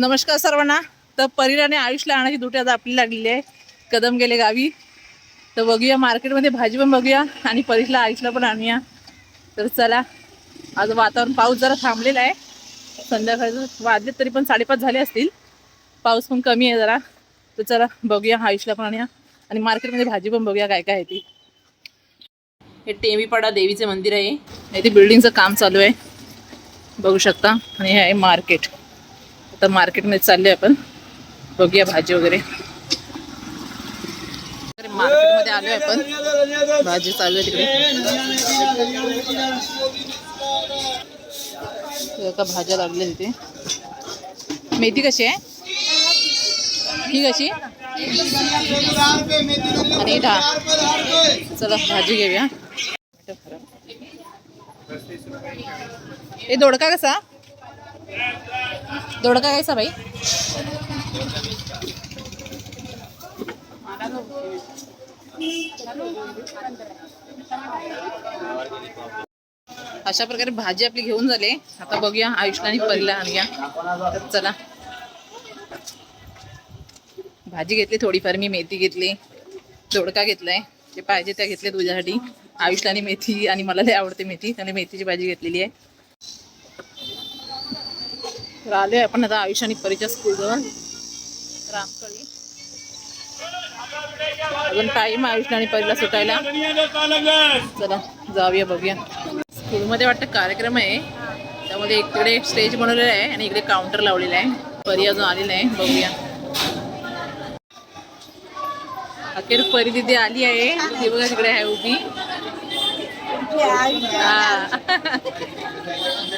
नमस्कार सर्वांना. तर परीला आणि आयुषला आणायची दुटी आता आपली लागलेली आहे. कदम गेले गावी. तर बघूया मार्केटमध्ये भाजी पण बघूया आणि परीशला आयुषला पण आणूया. तर चला आज वातावरण पाऊस जरा थांबलेला आहे. संध्याकाळचं वाजले तरी पण साडेपाच झाले असतील. पाऊस पण कमी आहे जरा. तर चला बघूया आयुषला पण आणूया. आणि मार्केटमध्ये भाजी पण बघूया काय काय आहे ती. हे टेमीपाडा देवीचे मंदिर आहे. इथे बिल्डिंगचं काम चालू आहे. बघू शकता. आणि हे आहे मार्केट. आता मार्केटमध्ये चालले आपण. बघूया भाजी वगैरे. मार्केटमध्ये आलोय आपण. भाजी चालू आहे तिकडे. आता का भाज्या लागल्या तिथे. मेथी कशी आहे? ही कशी? आणि ढा चला भाजी घेऊया. हे दोडका कसा? दोडका घ्यायचा भाई अशा प्रकारे भाजी आपली घेऊन झाले. आता बघूया आयुष्याने आणि परीला आणूया. तर चला. भाजी घेतली थोडीफार मी मेथी घेतली. दोडका घेतलाय. जे पाहिजे त्या घेतले तुझ्यासाठी आयुष्याने मेथी आणि मला लय आवडते मेथी. त्याने मेथीची भाजी घेतलेली आहे. तर आलोय आपण आता आयुष आणि परीच्या स्कूलजवळ रामकळी अजून टाईम आयुषला आणि परीला सुटायला. चला जाऊया बघूया. स्कूलमध्ये वाटतं कार्यक्रम आहे. त्यामध्ये इकडे स्टेज बनवलेला आहे आणि इकडे काउंटर लावलेला आहे. परी अजून आलेला आहे. बघूया. अखेर परी तिथे आली आहे. ती बघा तिकडे आहे उभी. हा.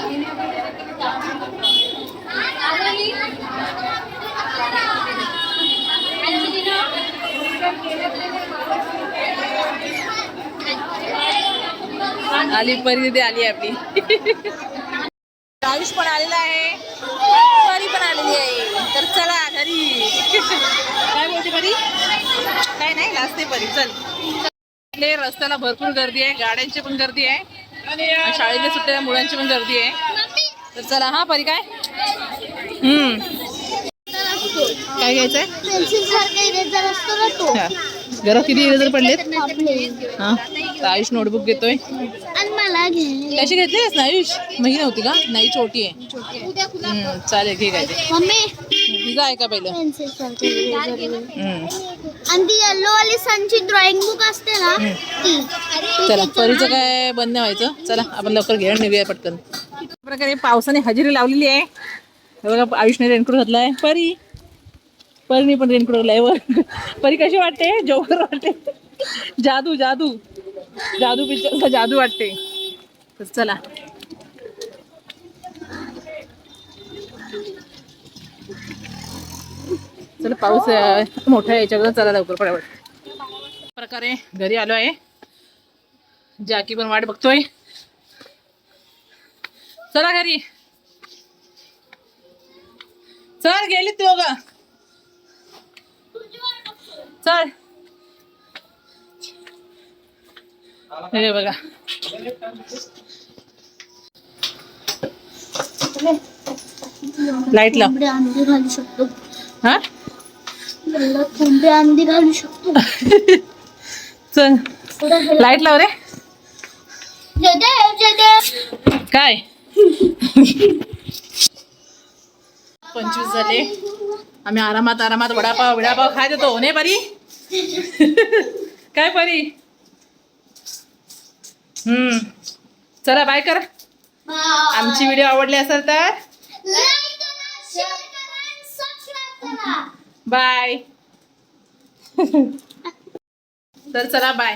आली परी तिथे आली आपली. आयुष पण आलेला आहे. परी पण आलेली आहे. तर चला घरी. काय बोलते परी? काय नाही लाजते परी. चल. इकडे रस्त्याला भरपूर गर्दी आहे. गाड्यांची पण गर्दी आहे. शाळेला सुटलेल्या मुलांची पण गर्दी आहे. तर चला हा परी काय? हम्म. काय घ्यायचंय? पेन्सिल सारखा इरेजर असतो ना तो. हा. घरात किती इरेजर पडलेत. हा. तर आयुष नोटबुक घेतोय. आणि मला घे. कशी घेतलीस ना आयुष? मही नव्हती का? नाही छोटी आहे. चालेल घे काय मम्मी. तुझं आहे का पहिलं? पेन्सिल सारखं इरेजर हम्म. आणि ती येल्लो वाली सनची ड्रॉइंग बुक असते ना. ती. चला परीचं काय बंद नाही व्हायचं. चला आपण लवकर घेऊन निघूया पटकन. प्रकारे पावसाने हजेरी लावलेली आहे. हे बघा आयुषने रेनकोट घातलाय. परी. परीने पण रेनकोट घातलाय वर परी कशी वाटते जोकर वाटते जादू जादू। जादू पिक्चर जादू वाटते तर चला। चला पाऊस मोठा याच्याकडे चला लवकर पडावट प्रकारे घरी आलो आहे. जाकी पण वाट बघतोय. चला घरी. चल गेली तू ग चल. हे बघा. लाइट लाव. अंडी घालू शकतो. हा? मला कोंबडी अंडी घालू शकतो. चल. लाइट लाव रे. काय? पंचवीस झाले. आम्ही आरामात आरामात वडापाव वडापाव खाय देतो हो, ने परी? काय परी? हम्म. चला बाय कर. आमची व्हिडिओ आवडली असेल तर? बाय तर चला बाय